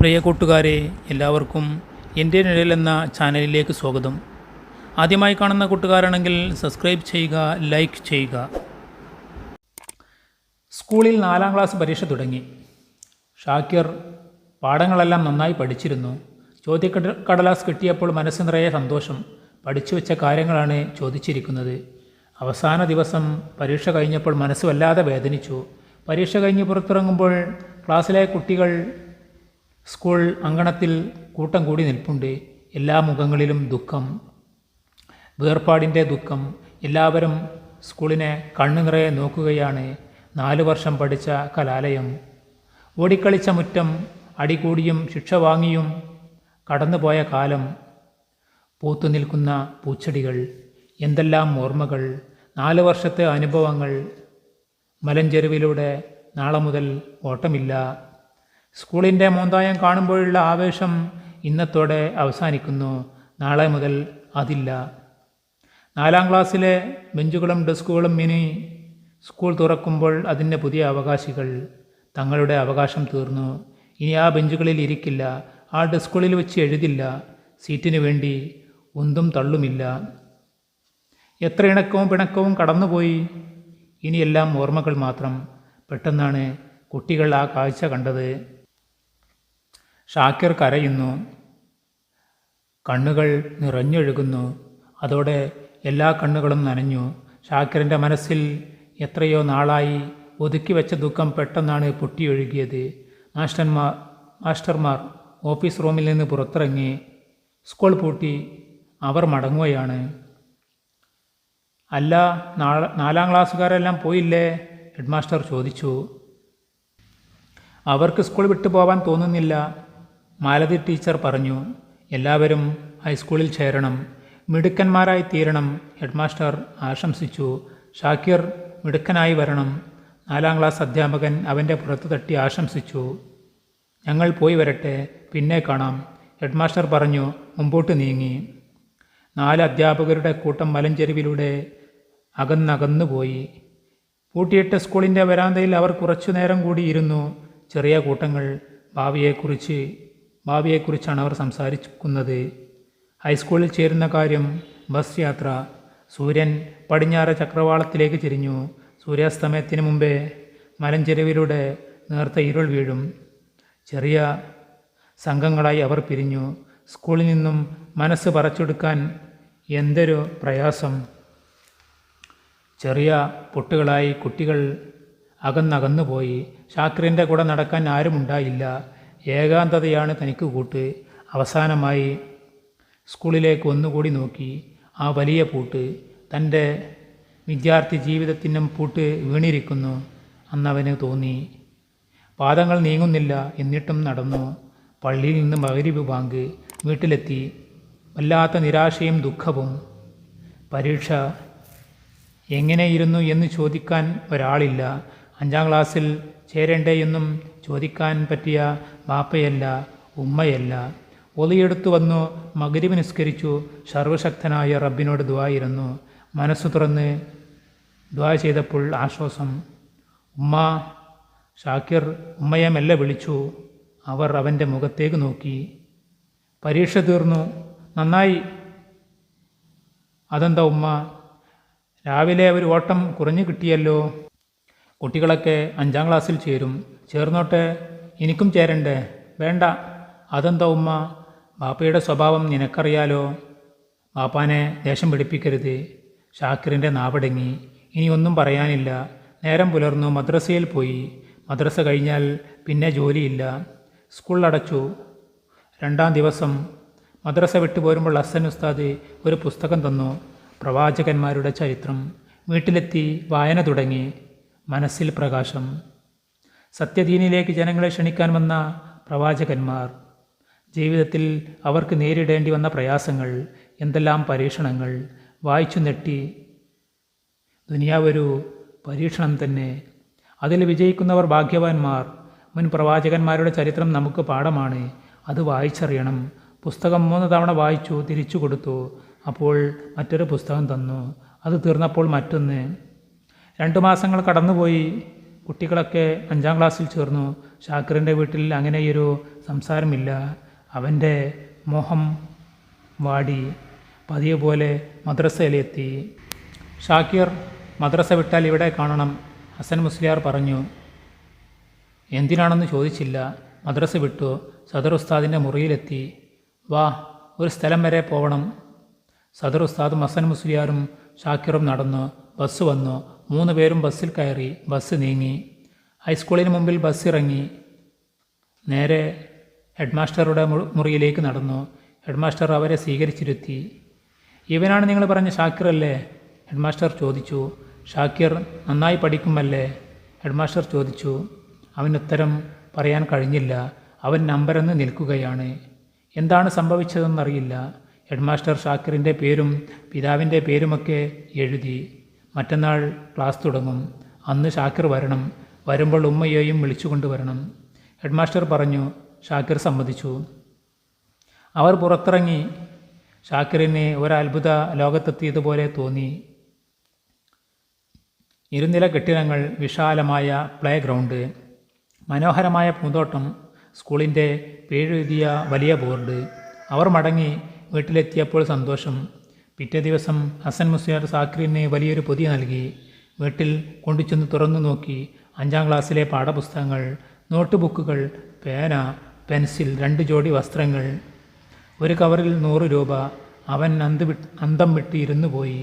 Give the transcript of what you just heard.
പ്രിയ കൂട്ടുകാരെ എല്ലാവർക്കും എന്റെ നിഴൽ എന്ന ചാനലിലേക്ക് സ്വാഗതം. ആദ്യമായി കാണുന്ന കൂട്ടുകാരാണെങ്കിൽ സബ്സ്ക്രൈബ് ചെയ്യുക ലൈക്ക് ചെയ്യുക. സ്കൂളിൽ നാലാം ക്ലാസ് പരീക്ഷ തുടങ്ങി. ഷാക്കിർ പാഠങ്ങളെല്ലാം നന്നായി പഠിച്ചിരുന്നു. ചോദ്യക്കട കടലാസ് കിട്ടിയപ്പോൾ മനസ്സ് നിറയെ സന്തോഷം. പഠിച്ചു വെച്ച കാര്യങ്ങളാണ് ചോദിച്ചിരിക്കുന്നത്. അവസാന ദിവസം പരീക്ഷ കഴിഞ്ഞപ്പോൾ മനസ്സ് വല്ലാതെ വേദനിച്ചു. പരീക്ഷ കഴിഞ്ഞ് പുറത്തിറങ്ങുമ്പോൾ ക്ലാസ്സിലെ കുട്ടികൾ സ്കൂൾ അങ്കണത്തിൽ കൂട്ടം കൂടി നിൽപ്പുണ്ട്. എല്ലാ മുഖങ്ങളിലും ദുഃഖം വേർപാടിന്റെ ദുഃഖം. എല്ലാവരും സ്കൂളിനെ കണ്ണു നിറയെ നോക്കുകയാണ്. നാലു വർഷം പഠിച്ച കലാലയം. ഓടിക്കളിച്ച മുറ്റം അടികൂടിയും ശിക്ഷ വാങ്ങിയും കടന്നുപോയ കാലം. പൂത്തു നിൽക്കുന്ന പൂച്ചെടികൾ എന്തെല്ലാം ഓർമ്മകൾ നാലു വർഷത്തെ അനുഭവങ്ങൾ. മലഞ്ചെരുവിലൂടെ നാളെ മുതൽ ഓട്ടമില്ല. സ്കൂളിന്റെ മോന്തായം കാണുമ്പോഴുള്ള ആവേശം ഇന്നത്തോടെ അവസാനിക്കുന്നു. നാളെ മുതൽ അതില്ല. നാലാം ക്ലാസ്സിലെ ബെഞ്ചുകളും ഡെസ്കുകളും ഇനി സ്കൂൾ തുറക്കുമ്പോൾ അതിന്റെ പുതിയ അവകാശികൾ തങ്ങളുടെ അവകാശം തീർന്നു. ഇനി ആ ബെഞ്ചുകളിൽ ഇരിക്കില്ല. ആ ഡെസ്കുകളിൽ വെച്ച് എഴുതില്ല. സീറ്റിന് വേണ്ടി ഒന്നും തള്ളുമില്ല. എത്ര ഇണക്കവും പിണക്കവും കടന്നുപോയി. ഇനിയെല്ലാം ഓർമ്മകൾ മാത്രം. പെട്ടെന്നാണ് കുട്ടികൾ ആ കാഴ്ച കണ്ടത്. ഷാക്കിർ കരയുന്നു. കണ്ണുകൾ നിറഞ്ഞൊഴുകുന്നു. അതോടെ എല്ലാ കണ്ണുകളും നനഞ്ഞു. ഷാക്കിറിന്റെ മനസ്സിൽ എത്രയോ നാളായി ഒതുക്കി വെച്ച ദുഃഖം പെട്ടെന്നാണ് പൊട്ടിയൊഴുകിയത്. മാസ്റ്റർമാർ മാസ്റ്റർമാർ ഓഫീസ് റൂമിൽ നിന്ന് പുറത്തിറങ്ങി സ്കൂൾ പൂട്ടി അവർ മടങ്ങുകയാണ്. അല്ല നാലാം ക്ലാസ്സുകാരെല്ലാം പോയില്ലേ? ഹെഡ്മാസ്റ്റർ ചോദിച്ചു. അവർക്ക് സ്കൂൾ വിട്ടു പോകാൻ തോന്നുന്നില്ല. മാലതി ടീച്ചർ പറഞ്ഞു എല്ലാവരും ഹൈസ്കൂളിൽ ചേരണം മിടുക്കന്മാരായി തീരണം ഹെഡ്മാസ്റ്റർ ആശംസിച്ചു. ഷാക്കിർ മിടുക്കനായി വരണം നാലാം ക്ലാസ് അധ്യാപകൻ അവന്റെ പുറത്ത് തട്ടി ആശംസിച്ചു. ഞങ്ങൾ പോയി വരട്ടെ പിന്നെ കാണാം ഹെഡ്മാസ്റ്റർ പറഞ്ഞു മുമ്പോട്ട് നീങ്ങി. നാല് അധ്യാപകരുടെ കൂട്ടം മലഞ്ചെരുവിലൂടെ അകന്നകന്നുപോയി പൂട്ടിയിട്ട സ്കൂളിന്റെ വരാന്തയിൽ അവർ കുറച്ചു നേരം കൂടി ഇരുന്നു ചെറിയ കൂട്ടങ്ങൾ ഭാവിയെക്കുറിച്ച് ഭാവിയെക്കുറിച്ചാണ് അവർ സംസാരിക്കുന്നത്. ഹൈസ്കൂളിൽ ചേരുന്ന കാര്യം ബസ് യാത്ര. സൂര്യൻ പടിഞ്ഞാറ് ചക്രവാളത്തിലേക്ക് തിരിഞ്ഞു സൂര്യാസ്തമയത്തിന് മുമ്പേ മലഞ്ചെരുവിലൂടെ നേർത്ത ഇരുൾ വീഴും. ചെറിയ സംഘങ്ങളായി അവർ പിരിഞ്ഞു. സ്കൂളിൽ നിന്നും മനസ്സ് പറിച്ചെടുക്കാൻ എന്തൊരു പ്രയാസം. ചെറിയ പൊട്ടുകളായി കുട്ടികൾ അകന്നകന്നുപോയി. ഷാക്രിന്റെ കൂടെ നടക്കാൻ ആരുമുണ്ടായില്ല. ഏകാന്തതയാണ് തനിക്ക് കൂട്ട്. അവസാനമായി സ്കൂളിലേക്ക് ഒന്നുകൂടി നോക്കി ആ വലിയ പൂട്ട് തന്റെ വിദ്യാർത്ഥി ജീവിതത്തിനും പൂട്ട് വീണിരിക്കുന്നു അന്നവന് തോന്നി. പാദങ്ങൾ നീങ്ങുന്നില്ല എന്നിട്ടും നടന്നു. പള്ളിയിൽ നിന്ന് മകരിവ് ബാങ്ക് വീട്ടിലെത്തി. വല്ലാത്ത നിരാശയും ദുഃഖവും. പരീക്ഷ എങ്ങനെയിരുന്നു എന്ന് ചോദിക്കാൻ ഒരാളില്ല. അഞ്ചാം ക്ലാസ്സിൽ ചേരേണ്ടേയെന്നും ചോദിക്കാൻ പറ്റിയ ബാപ്പയല്ല ഉമ്മയല്ല. ഒലിയെടുത്തു വന്നു മകരിവ് നിസ്കരിച്ചു സർവശക്തനായ റബ്ബിനോട് ദ്വായിരുന്നു. മനസ്സു തുറന്ന് ദ്വാ ചെയ്തപ്പോൾ ആശ്വാസം. ഉമ്മ ഷാക്കിർ ഉമ്മയെ മെല്ലെ വിളിച്ചു. അവർ അവന്റെ മുഖത്തേക്ക് നോക്കി. പരീക്ഷ തീർന്നു. നന്നായി. അതെന്താ ഉമ്മ? രാവിലെ ഒരു ഓട്ടം കുറഞ്ഞു കിട്ടിയല്ലോ. കുട്ടികളൊക്കെ അഞ്ചാം ക്ലാസ്സിൽ ചേരും. ചേർന്നോട്ടെ എനിക്കും ചേരണ്ടേ? വേണ്ട. അതെന്താ ഉമ്മ? ബാപ്പയുടെ സ്വഭാവം നിനക്കറിയാലോ? ബാപ്പാനെ ദേഷ്യം പിടിപ്പിക്കരുത്. ഷാക്കിറിന്റെ നാവടങ്ങി. ഇനി ഒന്നും പറയാനില്ല. നേരം പുലർന്നു മദ്രസയിൽ പോയി. മദ്രസ കഴിഞ്ഞാൽ പിന്നെ ജോലിയില്ല. സ്കൂൾ അടച്ചു. രണ്ടാം ദിവസം മദ്രസ വിട്ടു പോരുമ്പോൾ ഹസൻ ഉസ്താദ് ഒരു പുസ്തകം തന്നു. പ്രവാചകന്മാരുടെ ചരിത്രം. വീട്ടിലെത്തി വായന തുടങ്ങി. മനസ്സിൽ പ്രകാശം. സത്യദീനിലേക്ക് ജനങ്ങളെ ക്ഷണിക്കാൻ വന്ന പ്രവാചകന്മാർ ജീവിതത്തിൽ അവർക്ക് നേരിടേണ്ടി വന്ന പ്രയാസങ്ങൾ എന്തെല്ലാം പരീക്ഷണങ്ങൾ വായിച്ചു നെട്ടി ദുനിയാവൊരു പരീക്ഷണം തന്നെ. അതിൽ വിജയിക്കുന്നവർ ഭാഗ്യവാന്മാർ. മുൻ പ്രവാചകന്മാരുടെ ചരിത്രം നമുക്ക് പാഠമാണ്. അത് വായിച്ചറിയണം. പുസ്തകം മൂന്ന് തവണ വായിച്ചു തിരിച്ചു കൊടുത്തു. അപ്പോൾ മറ്റൊരു പുസ്തകം തന്നു. അത് തീർന്നപ്പോൾ മറ്റൊന്ന്. രണ്ട് മാസങ്ങൾ കടന്നുപോയി. കുട്ടികളൊക്കെ അഞ്ചാം ക്ലാസ്സിൽ ചേർന്നു. ഷാക്കിറിന്റെ വീട്ടിൽ അങ്ങനെ ഒരു സംസാരമില്ല. അവന്റെ മോഹം വാടി. പതിയെ പോലെ മദ്രസയിലെത്തി. ഷാക്കിർ മദ്രസ വിട്ടാൽ ഇവിടെ കാണണം. ഹസൻ മുസ്ലിയാർ പറഞ്ഞു എന്തിനാണെന്ന് ചോദിച്ചില്ല. മദ്രസ വിട്ടു. സദർ ഉസ്താദിന്റെ മുറിയിലെത്തി. വാ ഒരു സ്ഥലം വരെ പോകണം സദർ ഉസ്താദും ഹസൻ മുസ്ലിയാറും ഷാക്കിറും നടന്നു. ബസ് വന്നു. മൂന്ന് പേരും ബസ്സിൽ കയറി ബസ് നീങ്ങി. ഹൈസ്കൂളിന് മുമ്പിൽ ബസ് ഇറങ്ങി. നേരെ ഹെഡ്മാസ്റ്ററുടെ മുറിയിലേക്ക് നടന്നു. ഹെഡ്മാസ്റ്റർ അവരെ സ്വീകരിച്ചിരുത്തി. ഇവനാണ് നിങ്ങൾ പറഞ്ഞ ഷാക്കിർ അല്ലേ? ഹെഡ്മാസ്റ്റർ ചോദിച്ചു. ഷാക്കിർ നന്നായി പഠിക്കുമല്ലേ? ഹെഡ്മാസ്റ്റർ ചോദിച്ചു. അവനുത്തരം പറയാൻ കഴിഞ്ഞില്ല. അവൻ നമ്പരെന്ന് നിൽക്കുകയാണ്. എന്താണ് സംഭവിച്ചതെന്നറിയില്ല. ഹെഡ്മാസ്റ്റർ ഷാക്കിറിന്റെ പേരും പിതാവിന്റെ പേരുമൊക്കെ എഴുതി. മറ്റന്നാൾ ക്ലാസ് തുടങ്ങും. അന്ന് ഷാക്കിർ വരണം. വരുമ്പോൾ ഉമ്മയെയും വിളിച്ചുകൊണ്ട് വിളിച്ചുകൊണ്ടുവരണം. ഹെഡ്മാസ്റ്റർ പറഞ്ഞു ഷാക്കിർ സമ്മതിച്ചു. അവർ പുറത്തിറങ്ങി. ഷാക്കിറിന് ഒരത്ഭുത ലോകത്തെത്തിയതുപോലെ തോന്നി. ഇരുനില കെട്ടിടങ്ങൾ വിശാലമായ പ്ലേ ഗ്രൗണ്ട് മനോഹരമായ പൂന്തോട്ടം സ്കൂളിന്റെ പേരെഴുതിയ വലിയ ബോർഡ്. അവർ മടങ്ങി വീട്ടിലെത്തിയപ്പോൾ സന്തോഷം. പിറ്റേ ദിവസം ഹസൻ മുസ്ലിയാർ സാക്രീനെ വലിയൊരു പൊതി നൽകി. വീട്ടിൽ കൊണ്ടുചെന്ന് തുറന്നു നോക്കി. അഞ്ചാം ക്ലാസ്സിലെ പാഠപുസ്തകങ്ങൾ നോട്ട് ബുക്കുകൾ പേന പെൻസിൽ രണ്ട് ജോഡി വസ്ത്രങ്ങൾ. ഒരു കവറിൽ നൂറ് രൂപ. അവൻ അന്ത് അന്തം വിട്ട് ഇരുന്നു പോയി